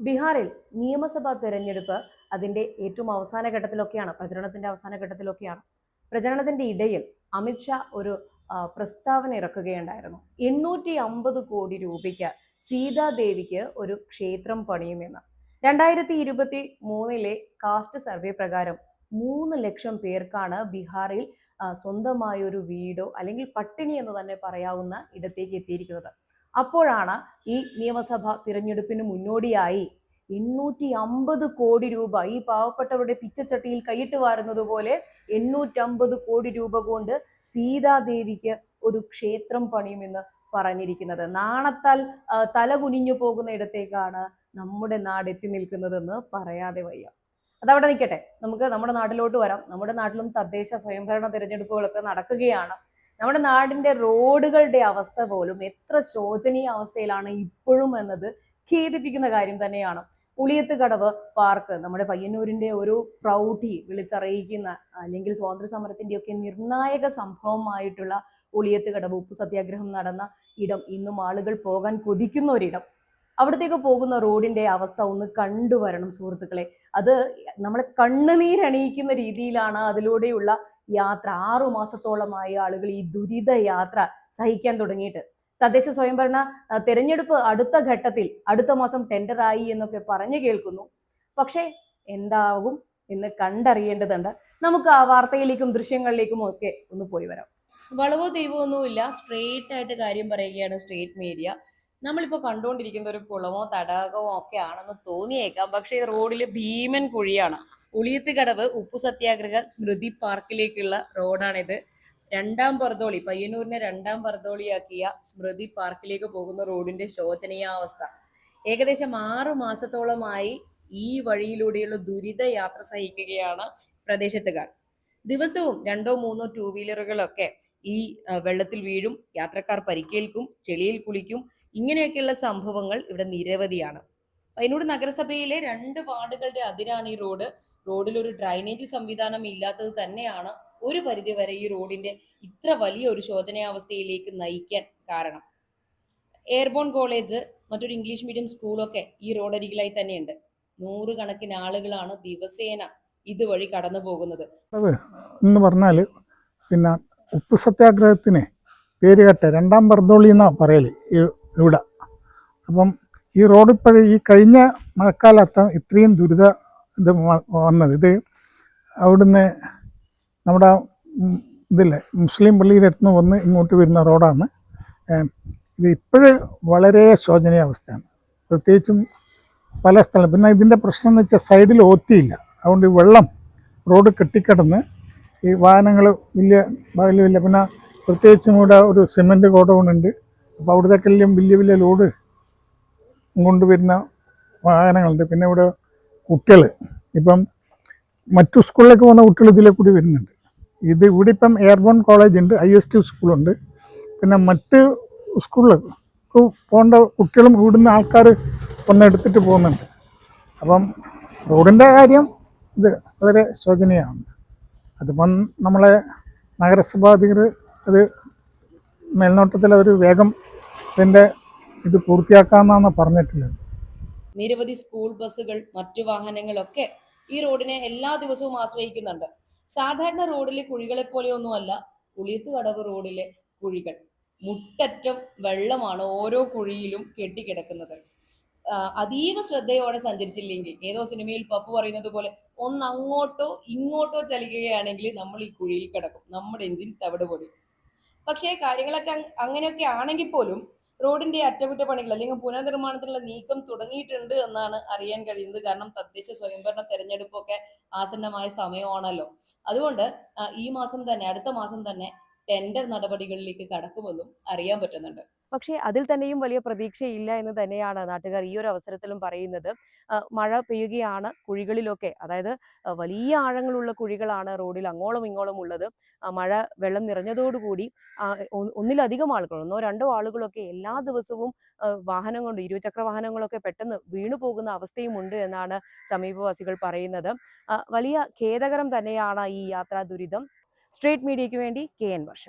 ബീഹാറിൽ നിയമസഭാ തെരഞ്ഞെടുപ്പ് അതിന്റെ ഏറ്റവും അവസാന ഘട്ടത്തിലൊക്കെയാണ് പ്രചരണത്തിന്റെ അവസാന ഘട്ടത്തിലൊക്കെയാണ്. പ്രചരണത്തിന്റെ ഇടയിൽ അമിത്ഷാ ഒരു പ്രസ്താവന ഇറക്കുകയുണ്ടായിരുന്നു. എണ്ണൂറ്റി അമ്പത് കോടി രൂപയ്ക്ക് സീതാദേവിക്ക് ഒരു ക്ഷേത്രം പണിയുമെന്ന്. രണ്ടായിരത്തി ഇരുപത്തി മൂന്നിലെ കാസ്റ്റ് സർവേ പ്രകാരം മൂന്ന് ലക്ഷം പേർക്കാണ് ബീഹാറിൽ സ്വന്തമായ ഒരു വീടോ അല്ലെങ്കിൽ പട്ടിണി എന്ന് തന്നെ പറയാവുന്ന ഇടത്തേക്ക് എത്തിയിരിക്കുന്നത്. അപ്പോഴാണ് ഈ നിയമസഭ തിരഞ്ഞെടുപ്പിന് മുന്നോടിയായി എണ്ണൂറ്റി അമ്പത് കോടി രൂപ ഈ പാവപ്പെട്ടവരുടെ പിച്ചച്ചട്ടിയിൽ കൈയിട്ട് വാരുന്നത് പോലെ എണ്ണൂറ്റമ്പത് കോടി രൂപ കൊണ്ട് സീതാദേവിക്ക് ഒരു ക്ഷേത്രം പണിയുമെന്ന് പറഞ്ഞിരിക്കുന്നത്. നാണത്താൽ തല കുനിഞ്ഞു പോകുന്ന ഇടത്തേക്കാണ് നമ്മുടെ നാട് എത്തി നിൽക്കുന്നതെന്ന് പറയാതെ വയ്യ. അതവിടെ നിൽക്കട്ടെ. നമുക്ക് നമ്മുടെ നാട്ടിലോട്ട് വരാം. നമ്മുടെ നാട്ടിലും തദ്ദേശ സ്വയംഭരണ തിരഞ്ഞെടുപ്പുകളൊക്കെ നടക്കുകയാണ്. നമ്മുടെ നാടിന്റെ റോഡുകളുടെ അവസ്ഥ പോലും എത്ര ശോചനീയ അവസ്ഥയിലാണ് ഇപ്പോഴും എന്നത് ഖേദിപ്പിക്കുന്ന കാര്യം തന്നെയാണ്. പുളിയത്ത് കടവ് പാർക്ക് നമ്മുടെ പയ്യന്നൂരിന്റെ ഒരു പ്രൗഢി വിളിച്ചറിയിക്കുന്ന അല്ലെങ്കിൽ സ്വാതന്ത്ര്യ സമരത്തിന്റെ ഒക്കെ നിർണായക സംഭവമായിട്ടുള്ള പുളിയത്ത് കടവ് ഉപ്പു സത്യാഗ്രഹം നടന്ന ഇടം ഇന്നും ആളുകൾ പോകാൻ കൊതിക്കുന്ന ഒരിടം അവിടത്തേക്ക് പോകുന്ന റോഡിന്റെ അവസ്ഥ ഒന്ന് കണ്ടുവരണം സുഹൃത്തുക്കളെ. അത് നമ്മളെ കണ്ണുനീരണിയിക്കുന്ന രീതിയിലാണ് അതിലൂടെയുള്ള യാത്ര ആറു മാസത്തോളമായി ആളുകൾ ഈ ദുരിത യാത്ര സഹിക്കാൻ തുടങ്ങിയിട്ട്. തദ്ദേശ സ്വയംഭരണ തെരഞ്ഞെടുപ്പ് അടുത്ത ഘട്ടത്തിൽ അടുത്ത മാസം ടെൻഡറായി എന്നൊക്കെ പറഞ്ഞു കേൾക്കുന്നു. പക്ഷേ എന്താകും എന്ന് കണ്ടറിയേണ്ടതുണ്ട്. നമുക്ക് ആ വാർത്തയിലേക്കും ദൃശ്യങ്ങളിലേക്കും ഒക്കെ ഒന്ന് പോയി വരാം. വളവോ തിരിവോ ഒന്നുമില്ല. സ്ട്രെയിറ്റ് ആയിട്ട് കാര്യം പറയുകയാണ് സ്ട്രേറ്റ് മീഡിയ നമ്മളിപ്പോൾ കണ്ടുകൊണ്ടിരിക്കുന്ന ഒരു കുളമോ തടാകമോ ഒക്കെ ആണെന്ന് തോന്നിയേക്കാം. പക്ഷേ റോഡിൽ ഭീമൻ കുഴിയാണ്. ഉളിയത്ത് കടവ് ഉപ്പു സത്യാഗ്രഹ സ്മൃതി പാർക്കിലേക്കുള്ള റോഡാണിത്. രണ്ടാം പർദോളി പയ്യന്നൂരിനെ രണ്ടാം പർദോളിയാക്കിയ സ്മൃതി പാർക്കിലേക്ക് പോകുന്ന റോഡിന്റെ ശോചനീയാവസ്ഥ. ഏകദേശം ആറു മാസത്തോളമായി ഈ വഴിയിലൂടെയുള്ള ദുരിത യാത്ര സഹിക്കുകയാണ് പ്രദേശത്തുകാർ. ദിവസവും രണ്ടോ മൂന്നോ ടൂ വീലറുകളൊക്കെ ഈ വെള്ളത്തിൽ വീഴും. യാത്രക്കാർ പരിക്കേൽക്കും ചെളിയിൽ കുളിക്കും. ഇങ്ങനെയൊക്കെയുള്ള സംഭവങ്ങൾ ഇവിടെ നിരവധിയാണ്. പയ്യന്നൂർ നഗരസഭയിലെ രണ്ട് വാർഡുകളുടെ അതിരാണ് ഈ റോഡ്. റോഡിൽ ഒരു ഡ്രൈനേജ് സംവിധാനം ഇല്ലാത്തത് തന്നെയാണ് ഒരു പരിധിവരെ ഈ റോഡിന്റെ ഇത്ര വലിയ ഒരു ശോചനയാവസ്ഥയിലേക്ക് നയിക്കാൻ കാരണം. എയർബോൺ കോളേജ് മറ്റൊരു ഇംഗ്ലീഷ് മീഡിയം സ്കൂളൊക്കെ ഈ റോഡരികിലായി തന്നെയുണ്ട്. നൂറുകണക്കിന് ആളുകളാണ് ദിവസേന ഇതുവഴി കടന്നു പോകുന്നത്. എന്ന് പറഞ്ഞാൽ പിന്നെ ഉപ്പ് സത്യാഗ്രഹത്തിന് പേര് കേട്ട രണ്ടാം ബർദോളി എന്നാണ് പറയൽ ഇവിടെ. അപ്പം ഈ റോഡ് ഇപ്പോൾ ഈ കഴിഞ്ഞ മഴക്കാലത്ത് ഇത്രയും ദുരിത ഇത് വന്നത്. ഇത് അവിടുന്ന് നമ്മുടെ ഇതില്ലേ മുസ്ലിം നിന്ന് വന്ന് ഇങ്ങോട്ട് വരുന്ന റോഡാണ്. ഇത് ഇപ്പോഴും വളരെ ശോചനീയ അവസ്ഥയാണ്. പ്രത്യേകിച്ചും പല സ്ഥലം പിന്നെ ഇതിന്റെ പ്രശ്നം എന്ന് വെച്ചാൽ സൈഡിൽ ഓത്തിയില്ല. അതുകൊണ്ട് വെള്ളം റോഡ് കെട്ടിക്കിടന്ന് ഈ വാഹനങ്ങൾ വലിയ വലിയ പിന്നെ പ്രത്യേകിച്ചും ഇവിടെ ഒരു സിമന്റ് ഗോഡൗണുണ്ട്. അപ്പോൾ അവിടുത്തേക്കെല്ലാം വലിയ വലിയ ലോഡ് കൊണ്ടുവരുന്ന വാഹനങ്ങളുണ്ട്. പിന്നെ ഇവിടെ കുട്ടികൾ. ഇപ്പം മറ്റു സ്കൂളിലേക്ക് പോകുന്ന കുട്ടികൾ ഇതിലെ കൂടി വരുന്നുണ്ട്. ഇത് ഇവിടെ ഇപ്പം എയർബോൺ കോളേജ് ഉണ്ട് ഐ എസ് ടി സ്കൂളുണ്ട്. പിന്നെ മറ്റ് സ്കൂളിലേക്ക് പോകേണ്ട കുട്ടികളും ഇവിടുന്ന് ആൾക്കാർ വന്നെടുത്തിട്ട് പോകുന്നുണ്ട്. അപ്പം റോഡിന്റെ കാര്യം ഇത് വളരെ ശോചനീയമാണ്. അതിപ്പം നമ്മളെ നഗരസഭാ നഗരസഭാധികർ അത് മേൽനോട്ടത്തിൽ അവർ വേഗം ഇതിന്റെ ഇത് പൂർത്തിയാക്കാമെന്നാണ് പറഞ്ഞിട്ടുള്ളത്. നിരവധി സ്കൂൾ ബസ്സുകൾ മറ്റു വാഹനങ്ങളൊക്കെ ഈ റോഡിനെ എല്ലാ ദിവസവും ആശ്രയിക്കുന്നുണ്ട്. സാധാരണ റോഡിലെ കുഴികളെ പോലെയൊന്നുമല്ല ഉളിയത്ത് കടവ് റോഡിലെ കുഴികൾ. മുട്ടറ്റം വെള്ളമാണ് ഓരോ കുഴിയിലും കെട്ടിക്കിടക്കുന്നത്. അതീവ ശ്രദ്ധയോടെ സഞ്ചരിച്ചില്ലെങ്കിൽ ഏതോ സിനിമയിൽ പപ്പു പറയുന്നത് പോലെ ഒന്ന് അങ്ങോട്ടോ ഇങ്ങോട്ടോ ചലിക്കുകയാണെങ്കിൽ നമ്മൾ ഈ കുഴിയിൽ കിടക്കും. നമ്മുടെ എഞ്ചിൻ തവിട് പൊടി. പക്ഷേ കാര്യങ്ങളൊക്കെ അങ് അങ്ങനെയൊക്കെ ആണെങ്കിൽ പോലും റോഡിന്റെ അറ്റകുറ്റപ്പണികൾ അല്ലെങ്കിൽ പുനർനിർമ്മാണത്തിനുള്ള നീക്കം തുടങ്ങിയിട്ടുണ്ട് എന്നാണ് അറിയാൻ കഴിയുന്നത്. കാരണം തദ്ദേശ സ്വയംഭരണ തെരഞ്ഞെടുപ്പൊക്കെ ആസന്നമായ സമയമാണല്ലോ. അതുകൊണ്ട് ഈ മാസം തന്നെ അടുത്ത മാസം തന്നെ ടെൻഡർ നടപടികളിലേക്ക് കടക്കുമെന്നും അറിയാൻ പറ്റുന്നുണ്ട്. പക്ഷേ അതിൽ തന്നെയും വലിയ പ്രതീക്ഷയില്ല എന്ന് തന്നെയാണ് നാട്ടുകാർ ഈ ഒരു അവസരത്തിലും പറയുന്നത്. മഴ പെയ്യുകയാണ് കുഴികളിലൊക്കെ അതായത് വലിയ ആഴങ്ങളുള്ള കുഴികളാണ് റോഡിൽ അങ്ങോളം ഇങ്ങോളം ഉള്ളത്. മഴ വെള്ളം നിറഞ്ഞതോടുകൂടി ഒന്നിലധികം ആളുകൾ ഒന്നോ രണ്ടോ ആളുകളൊക്കെ എല്ലാ ദിവസവും വാഹനം കൊണ്ട് ഇരുചക്ര വാഹനങ്ങളൊക്കെ പെട്ടെന്ന് വീണു പോകുന്ന അവസ്ഥയും ഉണ്ട് എന്നാണ് സമീപവാസികൾ പറയുന്നത്. വലിയ ഖേദകരം തന്നെയാണ് ഈ യാത്രാ ദുരിതം സ്ട്രേറ്റ് മീഡിയയ്ക്ക് വേണ്ടി കെ എൻ വർഷ.